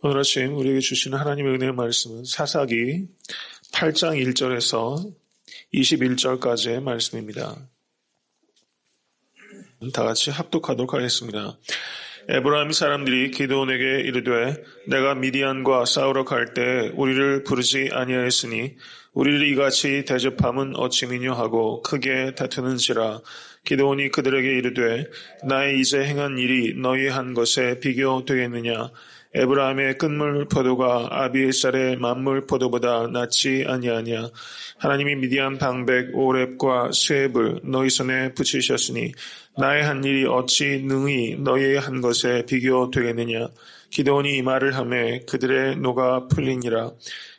오늘 아침 우리에게 주시는 하나님의 은혜의 말씀은 사사기 8장 1절에서 21절까지의 말씀입니다. 다 같이 합독하도록 하겠습니다. 에브라임 사람들이 기드온에게 이르되 내가 미디안과 싸우러 갈 때 우리를 부르지 아니하였으니 우리를 이같이 대접함은 어찌미뇨 하고 크게 다투는지라 기드온이 그들에게 이르되 나의 이제 행한 일이 너희 한 것에 비교되겠느냐 에브라임의 끝물 포도가 아비에살의 만물 포도보다 낫지 아니하냐? 하나님이 미디안 방백 오렙과 스웹을 너희 손에 붙이셨으니 나의 한 일이 어찌 능히 너희의 한 것에 비교되겠느냐? 기도온이 이 말을 하매 그들의 노가 풀리니라.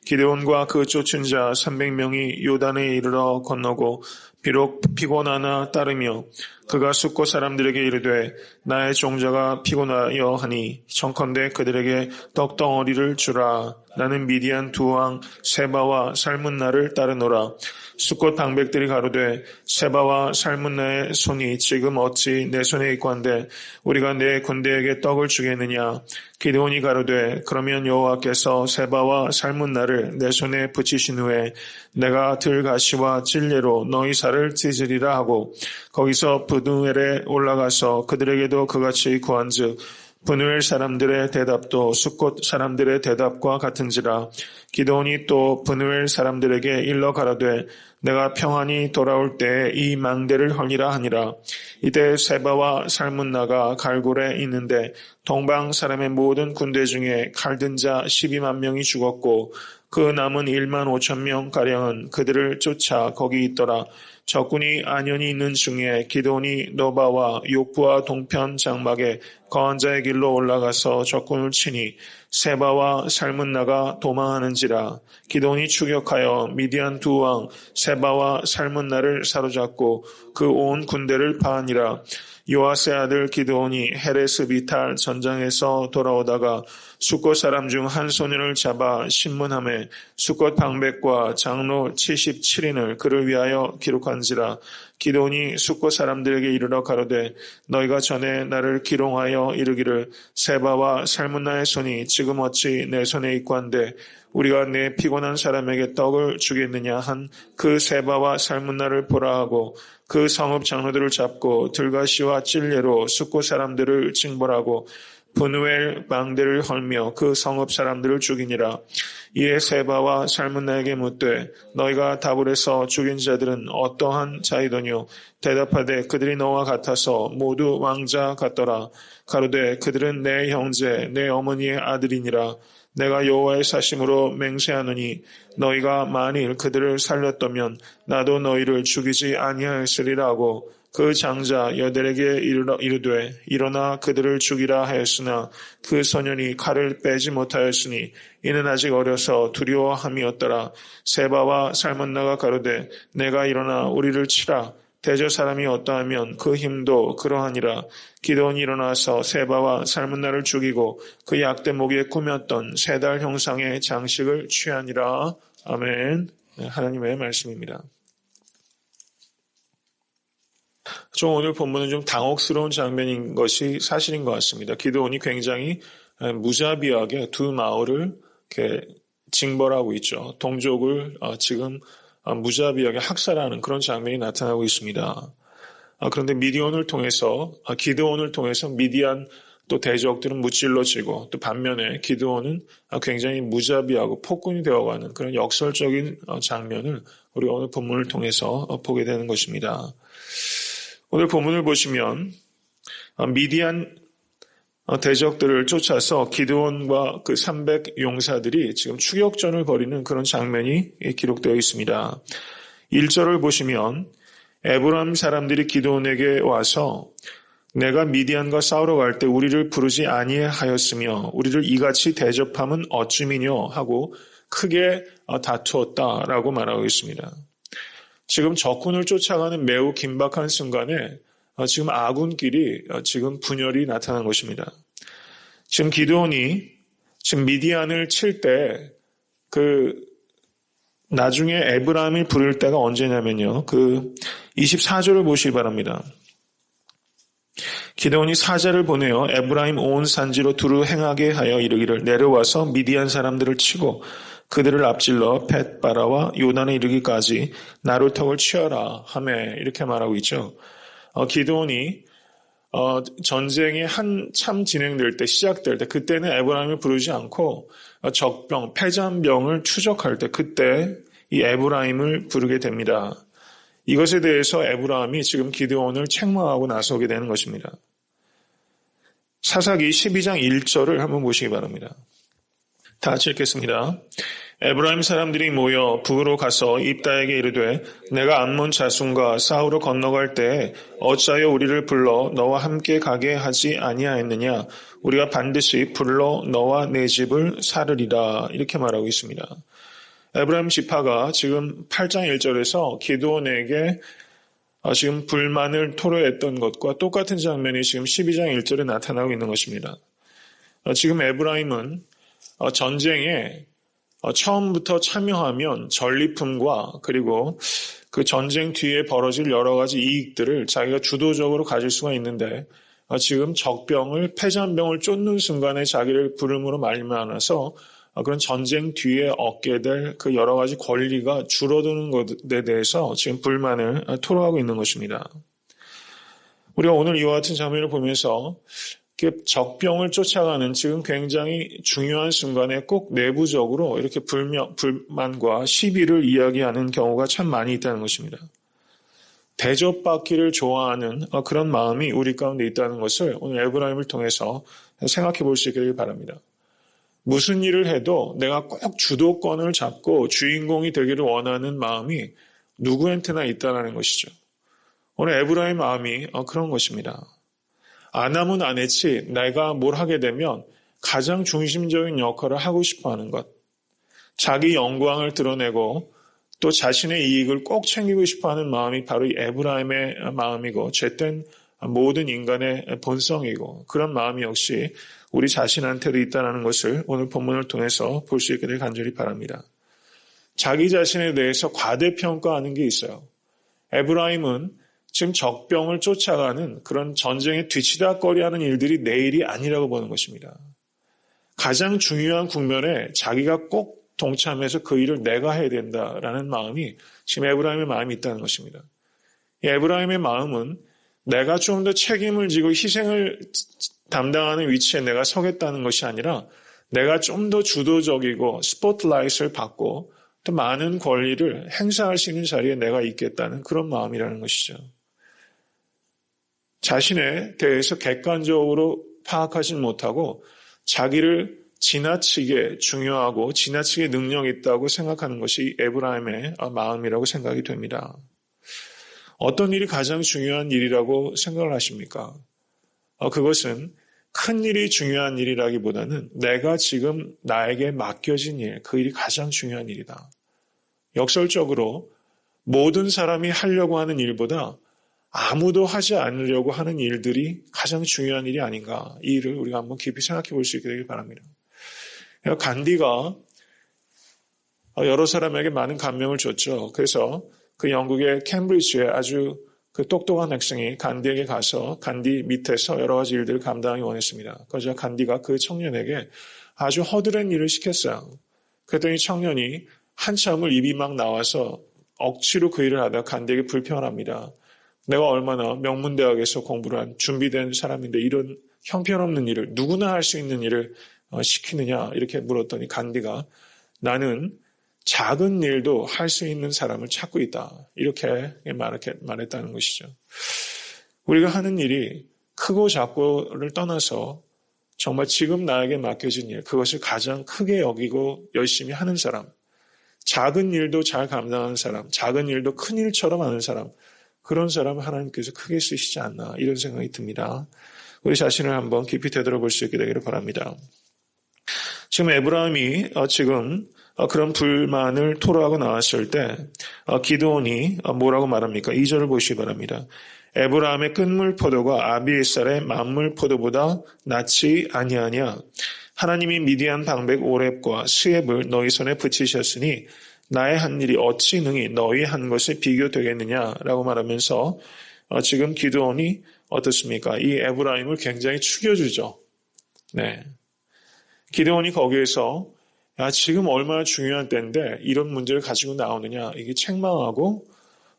기데온과 그 쫓은 자 300명이 요단에 이르러 건너고 비록 피곤하나 따르며 그가 숙고 사람들에게 이르되 나의 종자가 피곤하여 하니 청컨대 그들에게 떡덩어리를 주라 나는 미디안 두 왕 세바와 살문나를 따르노라. 수꽃 방백들이 가로되 세바와 살문나의 손이 지금 어찌 내 손에 있고 한데 우리가 내 군대에게 떡을 주겠느냐? 기드온이 가로되 그러면 여호와께서 세바와 살문나를 내 손에 붙이신 후에 내가 들가시와 찔레로 너희 살을 찢으리라 하고 거기서 부두엘에 올라가서 그들에게도 그같이 구한즉 분우엘 사람들의 대답도 숫곳 사람들의 대답과 같은지라 기도온이 또 분우엘 사람들에게 일러 가라되 내가 평안히 돌아올 때이 망대를 헐리라 하니라. 이때 세바와 살문나가 갈골에 있는데 동방 사람의 모든 군대 중에 칼든 자 12만 명이 죽었고 그 남은 1만 5천 명 가량은 그들을 쫓아 거기 있더라. 적군이 안연히 있는 중에 기도니 노바와 욕부와 동편 장막에 거한 자의 길로 올라가서 적군을 치니 세바와 살문나가 도망하는지라. 기도니 추격하여 미디안 두 왕 세바와 살문나를 사로잡고 그 온 군대를 파하니라 요아세 아들 기드온이 헤레스 비탈 전장에서 돌아오다가 수꽃 사람 중 한 소년을 잡아 신문함에 수꽃 방백과 장로 77인을 그를 위하여 기록한지라 기도니 수꽃 사람들에게 이르러 가로되 너희가 전에 나를 기롱하여 이르기를 세바와 살문나의 손이 지금 어찌 내 손에 있고 한데 우리가 내 피곤한 사람에게 떡을 주겠느냐? 한 그 세바와 살문나를 보라 하고 그 성읍 장로들을 잡고 들가시와 찔레로 숙고 사람들을 징벌하고 분우엘 망대를 헐며 그 성읍 사람들을 죽이니라. 이에 세바와 살문나에게 묻되 너희가 해서 죽인 자들은 어떠한 자이더뇨 대답하되 그들이 너와 같아서 모두 왕자 같더라. 가로되 그들은 내 형제 내 어머니의 아들이니라. 내가 여호와의 사심으로 맹세하노니 너희가 만일 그들을 살렸다면 나도 너희를 죽이지 아니하였으리라 하고 그 장자 여들에게 이르되 일어나 그들을 죽이라 하였으나 그 소년이 칼을 빼지 못하였으니 이는 아직 어려서 두려워함이었더라 세바와 살문나가 가로되 내가 일어나 우리를 치라 대저 사람이 어떠하면 그 힘도 그러하니라. 기도원이 일어나서 세바와 살문나를 죽이고 그 약대 목에 꾸몄던 세 달 형상의 장식을 취하니라. 아멘. 네, 하나님의 말씀입니다. 좀 오늘 본문은 좀 당혹스러운 장면인 것이 사실인 것 같습니다. 기도원이 굉장히 무자비하게 두 마을을 이렇게 징벌하고 있죠. 동족을 어, 지금 아, 무자비하게 학살하는 그런 장면이 나타나고 있습니다. 아, 그런데 미디온을 통해서 아, 기드온을 통해서 미디안 또 대적들은 무찔러지고 또 반면에 기드온은 굉장히 무자비하고 폭군이 되어가는 그런 역설적인 어, 장면을 우리 오늘 본문을 통해서 어, 보게 되는 것입니다. 오늘 본문을 보시면 미디안 어, 대적들을 쫓아서 기드온과 그 300 용사들이 지금 추격전을 벌이는 그런 장면이 기록되어 있습니다. 1절을 보시면 에브람 사람들이 기드온에게 와서 내가 미디안과 싸우러 갈 때 우리를 부르지 아니하였으며 우리를 이같이 대접함은 어찌미뇨 하고 크게 어, 다투었다라고 말하고 있습니다. 지금 적군을 쫓아가는 매우 긴박한 순간에 어, 지금 아군끼리 어, 지금 분열이 나타난 것입니다. 지금 기도원이 지금 미디안을 칠 때 그 나중에 에브라임을 부를 때가 언제냐면요. 그 24절을 보시기 바랍니다. 기드온이 사자를 보내어 에브라임 온 산지로 두루 행하게 하여 이르기를 내려와서 미디안 사람들을 치고 그들을 앞질러 벳바라와 요단에 이르기까지 나루턱을 치어라 하매 이렇게 말하고 있죠. 어, 기드온이 어, 전쟁이 한참 진행될 때 시작될 때 그때는 에브라임을 부르지 않고 어, 적병 패잔병을 추적할 때 그때 이 에브라임을 부르게 됩니다. 이것에 대해서 에브라임이 지금 기드온을 책망하고 나서게 되는 것입니다. 사사기 12장 1절을 한번 보시기 바랍니다. 다 같이 읽겠습니다. 에브라임 사람들이 모여 북으로 가서 입다에게 이르되 내가 암몬 자손과 싸우러 건너갈 때 어찌하여 우리를 불러 너와 함께 가게 하지 아니하였느냐 우리가 반드시 불러 너와 내 집을 사르리라 이렇게 말하고 있습니다. 에브라임 지파가 지금 8장 1절에서 기도원에게 어, 지금 불만을 토로했던 것과 똑같은 장면이 지금 12장 1절에 나타나고 있는 것입니다. 어, 지금 에브라임은 어, 전쟁에 처음부터 참여하면 전리품과 그리고 그 전쟁 뒤에 벌어질 여러 가지 이익들을 자기가 주도적으로 가질 수가 있는데 지금 적병을 패잔병을 쫓는 순간에 자기를 부름으로 말미암아서 그런 전쟁 뒤에 얻게 될 그 여러 가지 권리가 줄어드는 것에 대해서 지금 불만을 토로하고 있는 것입니다. 우리가 오늘 이와 같은 장면을 보면서 적병을 쫓아가는 지금 굉장히 중요한 순간에 꼭 내부적으로 이렇게 불명, 불만과 시비를 이야기하는 경우가 참 많이 있다는 것입니다. 대접받기를 좋아하는 그런 마음이 우리 가운데 있다는 것을 오늘 에브라임을 통해서 생각해 볼 수 있기를 바랍니다. 무슨 일을 해도 내가 꼭 주도권을 잡고 주인공이 되기를 원하는 마음이 누구한테나 있다는 것이죠. 오늘 에브라임 마음이 그런 것입니다. 안 하면 안 했지 내가 뭘 하게 되면 가장 중심적인 역할을 하고 싶어 하는 것. 자기 영광을 드러내고 또 자신의 이익을 꼭 챙기고 싶어 하는 마음이 바로 이 에브라임의 마음이고 죄된 모든 인간의 본성이고 그런 마음이 역시 우리 자신한테도 있다는 것을 오늘 본문을 통해서 볼 수 있게 될 간절히 바랍니다. 자기 자신에 대해서 과대평가하는 게 있어요. 에브라임은 지금 적병을 쫓아가는 그런 전쟁에 뒤치다거리하는 일들이 내일이 아니라고 보는 것입니다. 가장 중요한 국면에 자기가 꼭 동참해서 그 일을 내가 해야 된다라는 마음이 지금 에브라임의 마음이 있다는 것입니다. 에브라임의 마음은 내가 좀 더 책임을 지고 희생을 담당하는 위치에 내가 서겠다는 것이 아니라 내가 좀 더 주도적이고 스포트라이트를 받고 또 많은 권리를 행사할 수 있는 자리에 내가 있겠다는 그런 마음이라는 것이죠. 자신에 대해서 객관적으로 파악하지 못하고 자기를 지나치게 중요하고 지나치게 능력 있다고 생각하는 것이 에브라임의 마음이라고 생각이 됩니다. 어떤 일이 가장 중요한 일이라고 생각을 하십니까? 어, 그것은 큰 일이 중요한 일이라기보다는 내가 지금 나에게 맡겨진 일, 그 일이 가장 중요한 일이다. 역설적으로 모든 사람이 하려고 하는 일보다 아무도 하지 않으려고 하는 일들이 가장 중요한 일이 아닌가. 이 일을 우리가 한번 깊이 생각해 볼 수 있게 되길 바랍니다. 간디가 여러 사람에게 많은 감명을 줬죠. 그래서 그 영국의 캠브리지에 아주 그 똑똑한 학생이 간디에게 가서 간디 밑에서 여러 가지 일들을 감당하기 원했습니다. 그래서 간디가 그 청년에게 아주 허드렛 일을 시켰어요. 그랬더니 청년이 한참을 입이 막 나와서 억지로 그 일을 하다 간디에게 불평합니다. 내가 얼마나 명문대학에서 공부를 한 준비된 사람인데 이런 형편없는 일을 누구나 할 수 있는 일을 어, 시키느냐 이렇게 물었더니 간디가 나는 작은 일도 할 수 있는 사람을 찾고 있다. 이렇게 말했다는 것이죠. 우리가 하는 일이 크고 작고를 떠나서 정말 지금 나에게 맡겨진 일, 그것을 가장 크게 여기고 열심히 하는 사람, 작은 일도 잘 감당하는 사람, 작은 일도 큰 일처럼 하는 사람, 그런 사람을 하나님께서 크게 쓰시지 않나 이런 생각이 듭니다. 우리 자신을 한번 깊이 되돌아볼 수 있게 되기를 바랍니다. 지금 에브라임이 어, 지금 어, 그런 불만을 토로하고 나왔을 때 어, 기도원이 뭐라고 말합니까? 2절을 보시기 바랍니다. 에브라임의 끝물 포도가 아비에살의 만물 포도보다 낫지 아니하냐? 하나님이 미디안 방백 오랩과 스앱을 너희 손에 붙이셨으니 나의 한 일이 어찌 능히 너희 한 것에 비교되겠느냐라고 말하면서 어, 지금 기도원이 어떻습니까? 이 에브라임을 굉장히 죽여주죠. 네. 기도원이 거기에서 야, 지금 얼마나 중요한 때인데 이런 문제를 가지고 나오느냐 이게 책망하고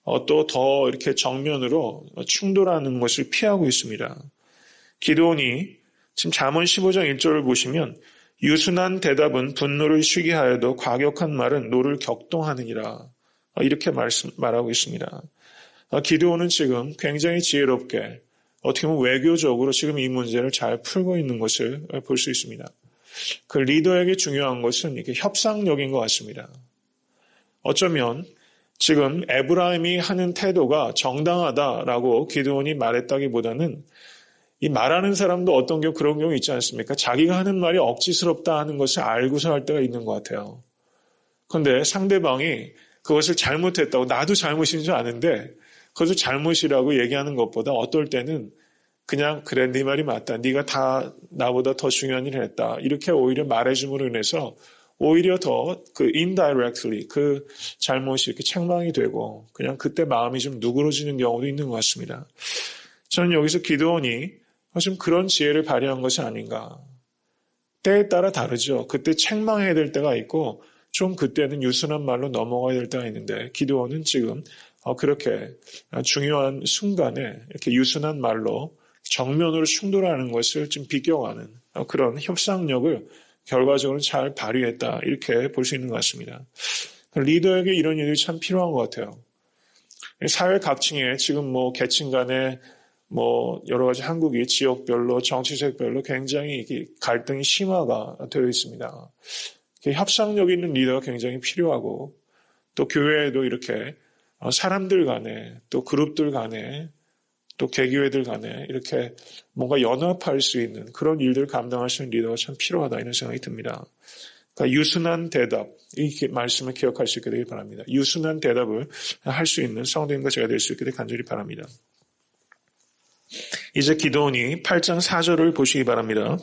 어, 또 더 이렇게 정면으로 충돌하는 것을 피하고 있습니다. 기도원이 지금 잠언 15장 1절을 보시면 유순한 대답은 분노를 쉬게 하여도 과격한 말은 노를 격동하느니라 어, 이렇게 말씀, 말하고 있습니다. 어, 기도원은 지금 굉장히 지혜롭게 어떻게 보면 외교적으로 지금 이 문제를 잘 풀고 있는 것을 볼 수 있습니다. 그 리더에게 중요한 것은 이게 협상력인 것 같습니다. 어쩌면 지금 에브라임이 하는 태도가 정당하다라고 기도원이 말했다기보다는 이 말하는 사람도 어떤 경우 그런 경우 있지 않습니까? 자기가 하는 말이 억지스럽다 하는 것을 알고서 할 때가 있는 것 같아요. 그런데 상대방이 그것을 잘못했다고 나도 잘못인 줄 아는데 그것을 잘못이라고 얘기하는 것보다 어떨 때는 그냥 그래 네 말이 맞다. 네가 다 나보다 더 중요한 일을 했다. 이렇게 오히려 말해줌으로 인해서 오히려 더 그 indirectly 그 잘못이 이렇게 책망이 되고 그냥 그때 마음이 좀 누그러지는 경우도 있는 것 같습니다. 저는 여기서 기도원이 좀 그런 지혜를 발휘한 것이 아닌가. 때에 따라 다르죠. 그때 책망해야 될 때가 있고 좀 그때는 유순한 말로 넘어가야 될 때가 있는데 기도원은 지금 어, 그렇게 중요한 순간에 이렇게 유순한 말로 정면으로 충돌하는 것을 좀 비껴가는 어, 그런 협상력을 결과적으로 잘 발휘했다 이렇게 볼 수 있는 것 같습니다. 리더에게 이런 일이 참 필요한 것 같아요. 사회 각층에 지금 뭐 계층 간에 뭐 여러 가지 한국이 지역별로 정치색별로 굉장히 갈등이 심화가 되어 있습니다. 협상력 있는 리더가 굉장히 필요하고 또 교회에도 이렇게 사람들 간에 또 그룹들 간에 또 개교회들 간에 이렇게 뭔가 연합할 수 있는 그런 일들을 감당할 수 있는 리더가 참 필요하다 이런 생각이 듭니다. 그러니까 유순한 대답 이 말씀을 기억할 수 있게 되길 바랍니다. 유순한 대답을 할 수 있는 성도님과 제가 될 수 있게 되길 간절히 바랍니다. 이제 기도원이 8장 4절을 보시기 바랍니다.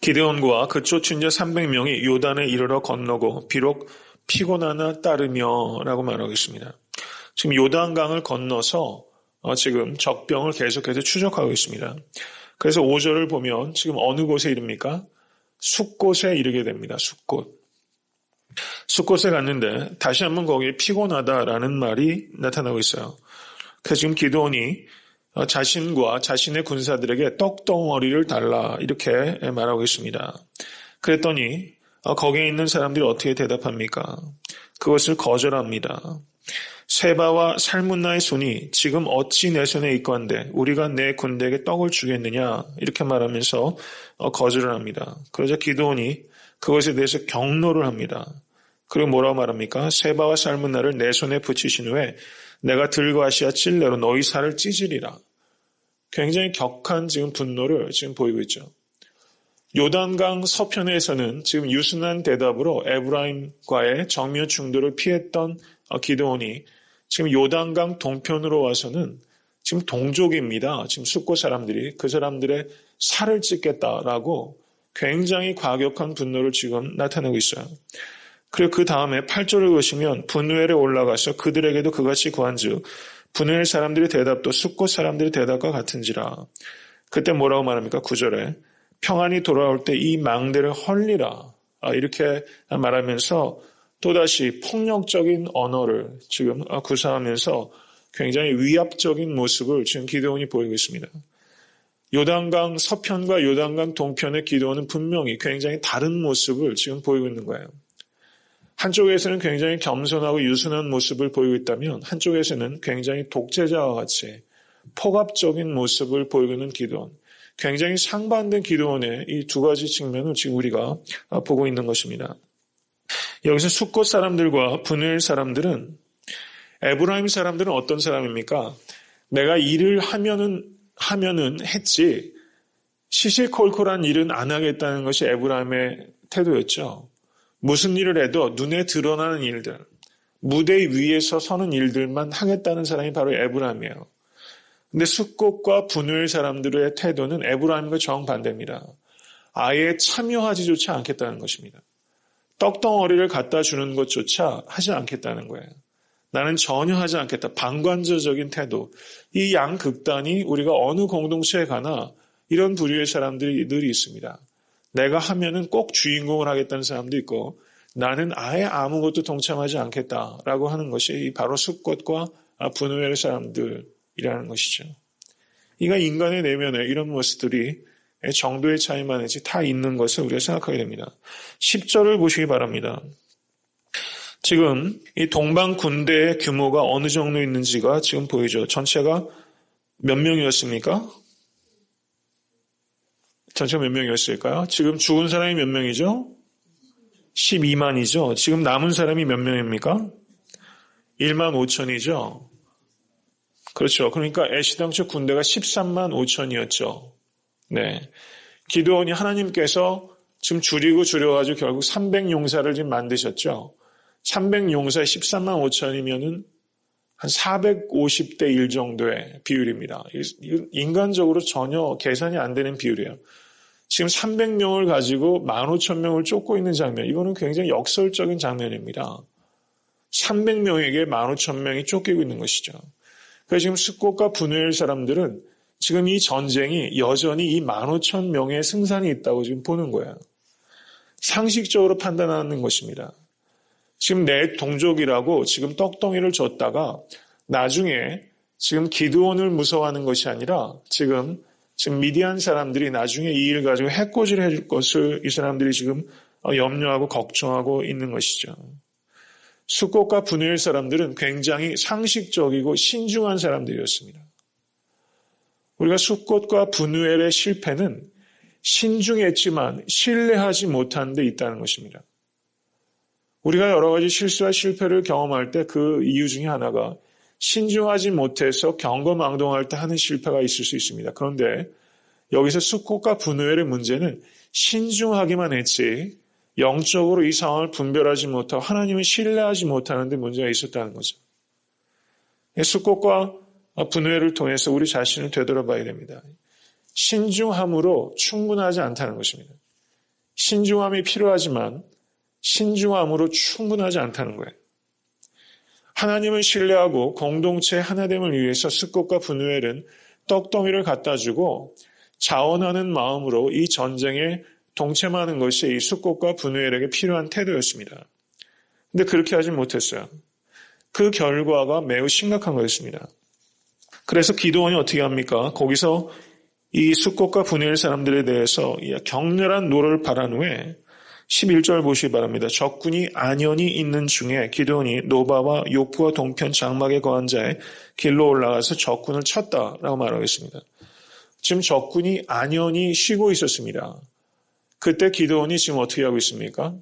기대원과 그 쫓은 자 300명이 요단에 이르러 건너고 비록 피곤하나 따르며 라고 말하고 있습니다. 지금 요단강을 건너서 어, 지금 적병을 계속해서 추적하고 있습니다. 그래서 5절을 보면 지금 어느 곳에 이릅니까? 숲곳에 이르게 됩니다. 숲곳. 숲곳에 갔는데 다시 한번 거기에 피곤하다라는 말이 나타나고 있어요. 그래서 지금 기도원이 어, 자신과 자신의 군사들에게 떡덩어리를 달라 이렇게 말하고 있습니다. 그랬더니 어, 거기에 있는 사람들이 어떻게 대답합니까? 그것을 거절합니다. 세바와 살문나의 손이 지금 어찌 내 손에 있고 한데 우리가 내 군대에게 떡을 주겠느냐 이렇게 말하면서 어, 거절을 합니다. 그러자 기도원이 그것에 대해서 경로를 합니다. 그리고 뭐라고 말합니까? 세바와 살문나를 내 손에 붙이신 후에 내가 들고 아시아 찔레로 너희 살을 찢으리라. 굉장히 격한 지금 분노를 지금 보이고 있죠. 요단강 서편에서는 지금 유순한 대답으로 에브라임과의 정면 충돌을 피했던 어, 기도원이 지금 요단강 동편으로 와서는 지금 동족입니다. 지금 숙고 사람들이 그 사람들의 살을 찢겠다라고 굉장히 과격한 분노를 지금 나타내고 있어요. 그리고 그 다음에 8절을 보시면 분노엘에 올라가서 그들에게도 그같이 구한즉 분노엘 사람들의 대답도 숙고 사람들의 대답과 같은지라. 그때 뭐라고 말합니까? 9절에 평안이 돌아올 때 이 망대를 헐리라. 아, 이렇게 말하면서 또다시 폭력적인 언어를 지금 구사하면서 굉장히 위압적인 모습을 지금 기도원이 보이고 있습니다. 요단강 서편과 요단강 동편의 기도원은 분명히 굉장히 다른 모습을 지금 보이고 있는 거예요. 한쪽에서는 굉장히 겸손하고 유순한 모습을 보이고 있다면 한쪽에서는 굉장히 독재자와 같이 폭압적인 모습을 보이고 있는 기도원. 굉장히 상반된 기도원의 이 두 가지 측면을 지금 우리가 보고 있는 것입니다. 여기서 숙곳 사람들과 분노 사람들은 에브라임 사람들은 어떤 사람입니까? 내가 일을 하면은 하면은 했지 시시콜콜한 일은 안 하겠다는 것이 에브라임의 태도였죠. 무슨 일을 해도 눈에 드러나는 일들, 무대 위에서 서는 일들만 하겠다는 사람이 바로 에브라임이에요. 근데 숙곡과 분노의 사람들의 태도는 에브라임과 정반대입니다. 아예 참여하지조차 않겠다는 것입니다. 떡덩어리를 갖다 주는 것조차 하지 않겠다는 거예요. 나는 전혀 하지 않겠다. 방관자적인 태도. 이 양극단이 우리가 어느 공동체에 가나 이런 부류의 사람들이 늘 있습니다. 내가 하면은 꼭 주인공을 하겠다는 사람도 있고 나는 아예 아무것도 동참하지 않겠다라고 하는 것이 바로 숲꽃과 분노의 사람들이라는 것이죠. 이가 인간의 내면에 이런 모습들이 정도의 차이만 이지 다 있는 것을 우리가 생각하게 됩니다. 10절을 보시기 바랍니다. 지금 이 동방 군대의 규모가 어느 정도 있는지가 지금 보이죠. 전체가 몇 명이었습니까? 전체가 몇 명이었을까요? 지금 죽은 사람이 몇 명이죠? 12만이죠. 지금 남은 사람이 몇 명입니까? 1만 5천이죠. 그렇죠. 그러니까 애시당초 군대가 13만 5천이었죠. 네. 기도원이 하나님께서 지금 줄이고 줄여가지고 결국 300용사를 지금 만드셨죠. 300용사에 13만 5천이면은 한 450대 1 정도의 비율입니다. 인간적으로 전혀 계산이 안 되는 비율이에요. 지금 300명을 가지고 15,000명을 쫓고 있는 장면, 이거는 굉장히 역설적인 장면입니다. 300명에게 15,000명이 쫓기고 있는 것이죠. 그래서 지금 스콧과 분노엘 사람들은 지금 이 전쟁이 여전히 이 15,000명의 승산이 있다고 지금 보는 거예요. 상식적으로 판단하는 것입니다. 지금 내 동족이라고 지금 떡덩이를 줬다가 나중에 지금 기드온을 무서워하는 것이 아니라 지금 지금 미디안 사람들이 나중에 이 일 가지고 해코지를 해줄 것을 이 사람들이 지금 염려하고 걱정하고 있는 것이죠. 수꽃과 분노의 사람들은 굉장히 상식적이고 신중한 사람들이었습니다. 우리가 수꽃과 분우엘의 실패는 신중했지만 신뢰하지 못한 데 있다는 것입니다. 우리가 여러 가지 실수와 실패를 경험할 때 그 이유 중에 하나가 신중하지 못해서 경거망동할 때 하는 실패가 있을 수 있습니다. 그런데 여기서 수꽃과 분우엘의 문제는 신중하기만 했지 영적으로 이 상황을 분별하지 못하고 하나님을 신뢰하지 못하는 데 문제가 있었다는 거죠. 수꽃과 분우엘을 통해서 우리 자신을 되돌아봐야 됩니다. 신중함으로 충분하지 않다는 것입니다. 신중함이 필요하지만 신중함으로 충분하지 않다는 거예요. 하나님을 신뢰하고 공동체 하나됨을 위해서 스꽃과 분우엘은 떡덩이를 갖다 주고 자원하는 마음으로 이 전쟁에 동참하는 것이 이 스꽃과 분우엘에게 필요한 태도였습니다. 근데 그렇게 하지 못했어요. 그 결과가 매우 심각한 거였습니다. 그래서 기도원이 어떻게 합니까? 거기서 이 수꽃과 분우엘 사람들에 대해서 격렬한 노를 바란 후에 11절 보시기 바랍니다. 적군이 안연히 있는 중에 기도원이 노바와 요프와 동편 장막에 거한 자의 길로 올라가서 적군을 쳤다라고 말하고 있습니다. 지금 적군이 안연히 쉬고 있었습니다. 그때 기도원이 지금 어떻게 하고 있습니까?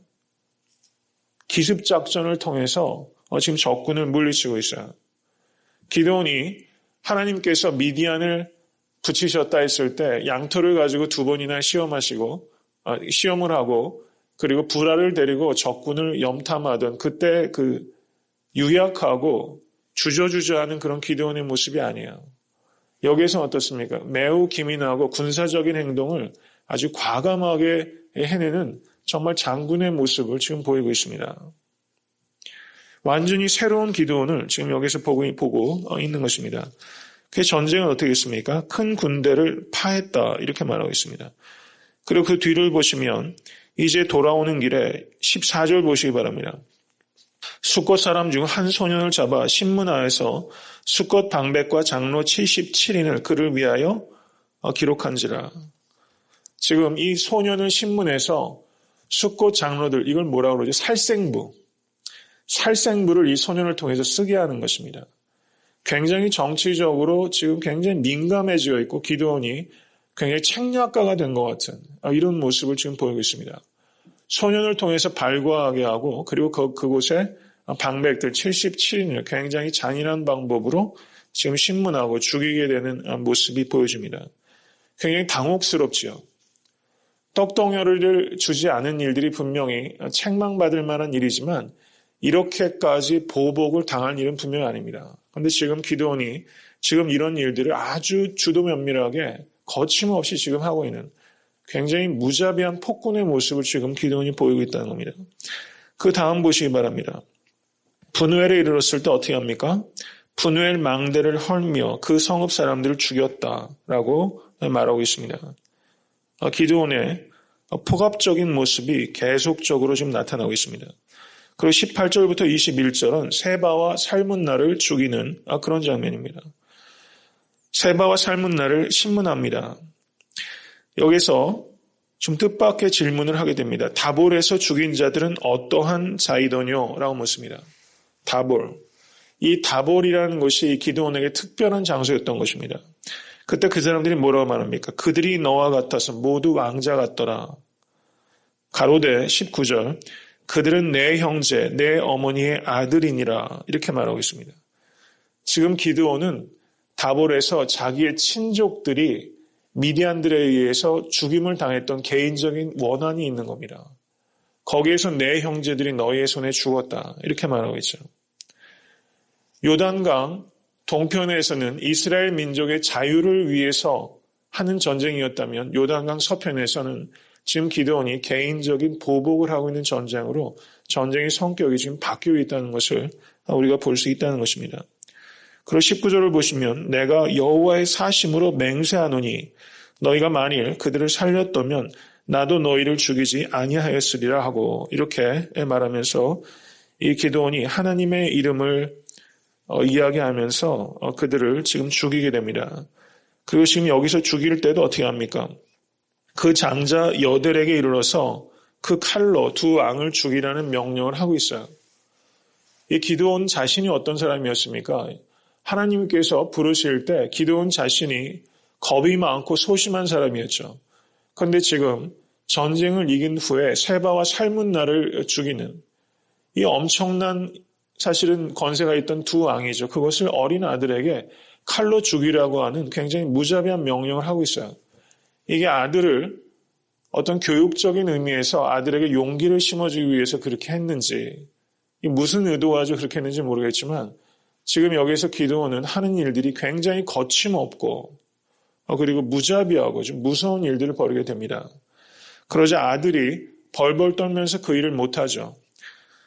기습작전을 통해서 어, 지금 적군을 물리치고 있어요. 기도원이 하나님께서 미디안을 붙이셨다 했을 때 양털을 가지고 두 번이나 시험하시고 어, 시험을 하고 그리고 불화를 데리고 적군을 염탐하던 그때 그 유약하고 주저주저하는 그런 기도원의 모습이 아니에요. 여기에서 어떻습니까? 매우 기민하고 군사적인 행동을 아주 과감하게 해내는 정말 장군의 모습을 지금 보이고 있습니다. 완전히 새로운 기도원을 지금 여기서 보고, 보고 어, 있는 것입니다. 그 전쟁은 어떻게 했습니까? 큰 군대를 파했다 이렇게 말하고 있습니다. 그리고 그 뒤를 보시면 이제 돌아오는 길에 14절 보시기 바랍니다. 수꽃 사람 중 한 소년을 잡아 신문하에서 수꽃 방백과 장로 77인을 그를 위하여 어, 기록한지라. 지금 이 소년은 신문에서 수꽃 장로들 이걸 뭐라고 그러죠? 살생부. 살생부를 이 소년을 통해서 쓰게 하는 것입니다. 굉장히 정치적으로 지금 굉장히 민감해지어 있고 기도원이 굉장히 책략가가 된 것 같은 아, 이런 모습을 지금 보이고 있습니다. 소년을 통해서 발과하게 하고 그리고 그, 그곳에 방백들 77인을 굉장히 잔인한 방법으로 지금 신문하고 죽이게 되는 모습이 보여집니다. 굉장히 당혹스럽지요. 떡덩어리를 주지 않은 일들이 분명히 책망받을 만한 일이지만 이렇게까지 보복을 당할 일은 분명히 아닙니다. 그런데 지금 기도원이 지금 이런 일들을 아주 주도 면밀하게 거침없이 지금 하고 있는 굉장히 무자비한 폭군의 모습을 지금 기도원이 보이고 있다는 겁니다. 그 다음 보시기 바랍니다. 분우엘에 이르렀을 때 어떻게 합니까? 분우엘 망대를 헐며 그 성읍 사람들을 죽였다라고 말하고 있습니다. 어, 기드온의 포갑적인 모습이 계속적으로 지금 나타나고 있습니다. 그리고 18절부터 21절은 세바와 살문나를 죽이는 아, 그런 장면입니다. 세바와 살문나를 신문합니다. 여기서 좀 뜻밖의 질문을 하게 됩니다. 다볼에서 죽인 자들은 어떠한 자이더뇨? 라고 묻습니다. 다볼. 이 다볼이라는 것이 기도원에게 특별한 장소였던 것입니다. 그때 그 사람들이 뭐라고 말합니까? 그들이 너와 같아서 모두 왕자 같더라. 가로대 19절. 그들은 내 형제, 내 어머니의 아들이니라. 이렇게 말하고 있습니다. 지금 기드온은 다볼에서 자기의 친족들이 미디안들에 의해서 죽임을 당했던 개인적인 원한이 있는 겁니다. 거기에서 내 형제들이 너희의 손에 죽었다. 이렇게 말하고 있죠. 요단강 동편에서는 이스라엘 민족의 자유를 위해서 하는 전쟁이었다면 요단강 서편에서는 지금 기도원이 개인적인 보복을 하고 있는 전쟁으로 전쟁의 성격이 지금 바뀌어 있다는 것을 우리가 볼 수 있다는 것입니다. 그리고 19절을 보시면 내가 여호와의 사심으로 맹세하노니 너희가 만일 그들을 살렸다면 나도 너희를 죽이지 아니하였으리라 하고 이렇게 말하면서 이 기도원이 하나님의 이름을 어, 이야기하면서 어, 그들을 지금 죽이게 됩니다. 그리고 지금 여기서 죽일 때도 어떻게 합니까? 그 장자 여들에게 이르러서 그 칼로 두 왕을 죽이라는 명령을 하고 있어요. 이 기도원 자신이 어떤 사람이었습니까? 하나님께서 부르실 때 기도원 자신이 겁이 많고 소심한 사람이었죠. 그런데 지금 전쟁을 이긴 후에 세바와 살문나를 죽이는 이 엄청난 사실은 권세가 있던 두 왕이죠. 그것을 어린 아들에게 칼로 죽이라고 하는 굉장히 무자비한 명령을 하고 있어요. 이게 아들을 어떤 교육적인 의미에서 아들에게 용기를 심어주기 위해서 그렇게 했는지, 무슨 의도가지고 그렇게 했는지 모르겠지만, 지금 여기서 기도원은 하는 일들이 굉장히 거침없고, 어, 그리고 무자비하고 좀 무서운 일들을 벌이게 됩니다. 그러자 아들이 벌벌 떨면서 그 일을 못하죠.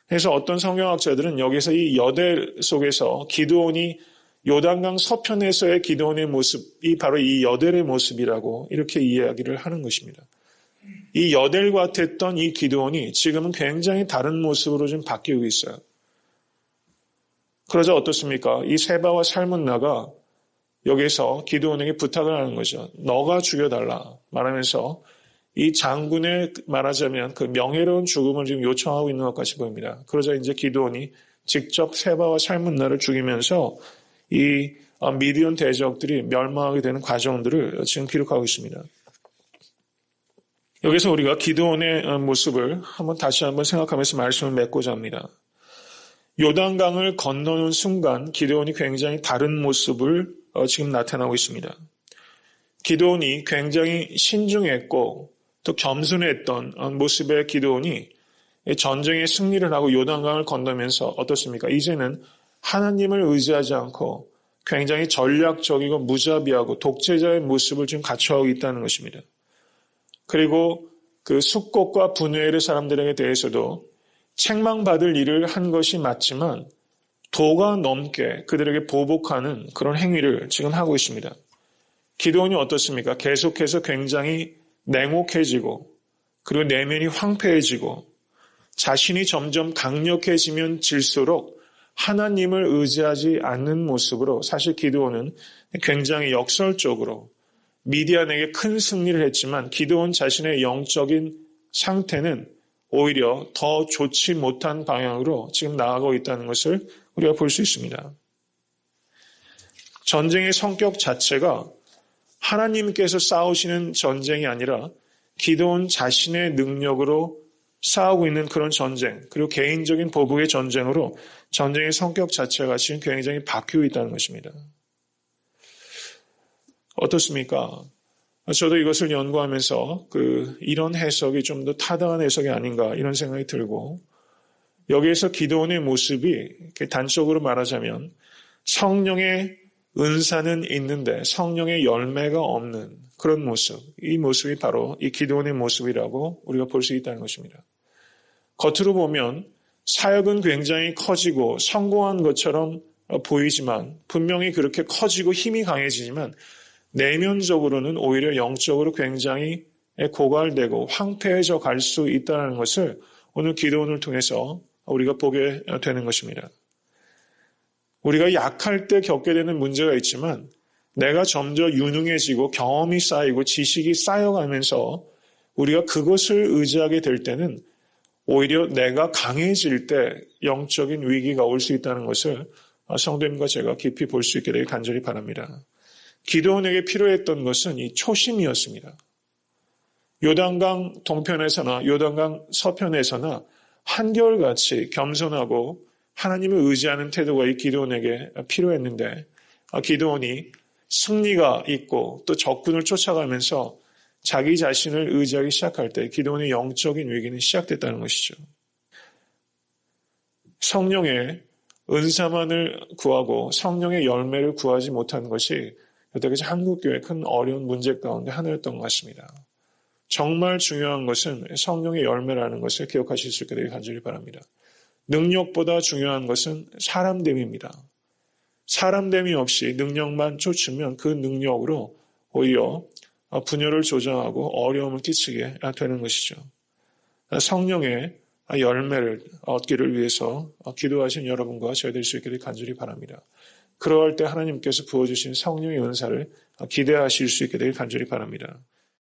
그래서 어떤 성경학자들은 여기서 이 여대 속에서 기도원이 요단강 서편에서의 기도원의 모습이 바로 이 여델의 모습이라고 이렇게 이야기를 하는 것입니다. 이 여델 같았던 이 기도원이 지금은 굉장히 다른 모습으로 좀 바뀌고 있어요. 그러자 어떻습니까? 이 세바와 살문나가 여기서 기도원에게 부탁을 하는 거죠. 너가 죽여달라 말하면서 이 장군의 말하자면 그 명예로운 죽음을 지금 요청하고 있는 것 같이 보입니다. 그러자 이제 기도원이 직접 세바와 살문나를 죽이면서 이 어, 미디온 대적들이 멸망하게 되는 과정들을 지금 기록하고 있습니다. 여기서 우리가 기도원의 어, 모습을 한번 다시 한번 생각하면서 말씀을 맺고자 합니다. 요단강을 건너는 순간 기도원이 굉장히 다른 모습을 어, 지금 나타나고 있습니다. 기도원이 굉장히 신중했고 또 겸손했던 어, 모습의 기도원이 전쟁의 승리를 하고 요단강을 건너면서 어떻습니까? 이제는 하나님을 의지하지 않고 굉장히 전략적이고 무자비하고 독재자의 모습을 지금 갖춰하고 있다는 것입니다. 그리고 그 숙곡과 분회의 사람들에게 대해서도 책망받을 일을 한 것이 맞지만 도가 넘게 그들에게 보복하는 그런 행위를 지금 하고 있습니다. 기도원이 어떻습니까? 계속해서 굉장히 냉혹해지고 그리고 내면이 황폐해지고 자신이 점점 강력해지면 질수록 하나님을 의지하지 않는 모습으로 사실 기도원은 굉장히 역설적으로 미디안에게 큰 승리를 했지만 기도원 자신의 영적인 상태는 오히려 더 좋지 못한 방향으로 지금 나아가고 있다는 것을 우리가 볼 수 있습니다. 전쟁의 성격 자체가 하나님께서 싸우시는 전쟁이 아니라 기도원 자신의 능력으로 싸우고 있는 그런 전쟁, 그리고 개인적인 보복의 전쟁으로 전쟁의 성격 자체가 지금 굉장히 바뀌고 있다는 것입니다. 어떻습니까? 저도 이것을 연구하면서 그 이런 해석이 좀 더 타당한 해석이 아닌가 이런 생각이 들고 여기에서 기도원의 모습이 단적으로 말하자면 성령의 은사는 있는데 성령의 열매가 없는 그런 모습, 이 모습이 바로 이 기도원의 모습이라고 우리가 볼 수 있다는 것입니다. 겉으로 보면 사역은 굉장히 커지고 성공한 것처럼 보이지만 분명히 그렇게 커지고 힘이 강해지지만 내면적으로는 오히려 영적으로 굉장히 고갈되고 황폐해져 갈 수 있다는 것을 오늘 기도원을 통해서 우리가 보게 되는 것입니다. 우리가 약할 때 겪게 되는 문제가 있지만 내가 점점 유능해지고 경험이 쌓이고 지식이 쌓여가면서 우리가 그것을 의지하게 될 때는 오히려 내가 강해질 때 영적인 위기가 올 수 있다는 것을 성도님과 제가 깊이 볼 수 있게 되길 간절히 바랍니다. 기도원에게 필요했던 것은 이 초심이었습니다. 요단강 동편에서나 요단강 서편에서나 한결같이 겸손하고 하나님을 의지하는 태도가 이 기도원에게 필요했는데 기도원이 승리가 있고 또 적군을 쫓아가면서 자기 자신을 의지하기 시작할 때 기도원의 영적인 위기는 시작됐다는 것이죠. 성령의 은사만을 구하고 성령의 열매를 구하지 못한 것이 여태까지 한국교회 큰 어려운 문제 가운데 하나였던 것 같습니다. 정말 중요한 것은 성령의 열매라는 것을 기억하실 수 있게 되길 간절히 바랍니다. 능력보다 중요한 것은 사람됨입니다. 사람됨이 없이 능력만 쫓으면 그 능력으로 오히려 분열을 조장하고 어려움을 끼치게 되는 것이죠. 성령의 열매를 얻기를 위해서 기도하신 여러분과 저희 될 수 있기를 간절히 바랍니다. 그러할 때 하나님께서 부어주신 성령의 은사를 기대하실 수 있게 되길 간절히 바랍니다.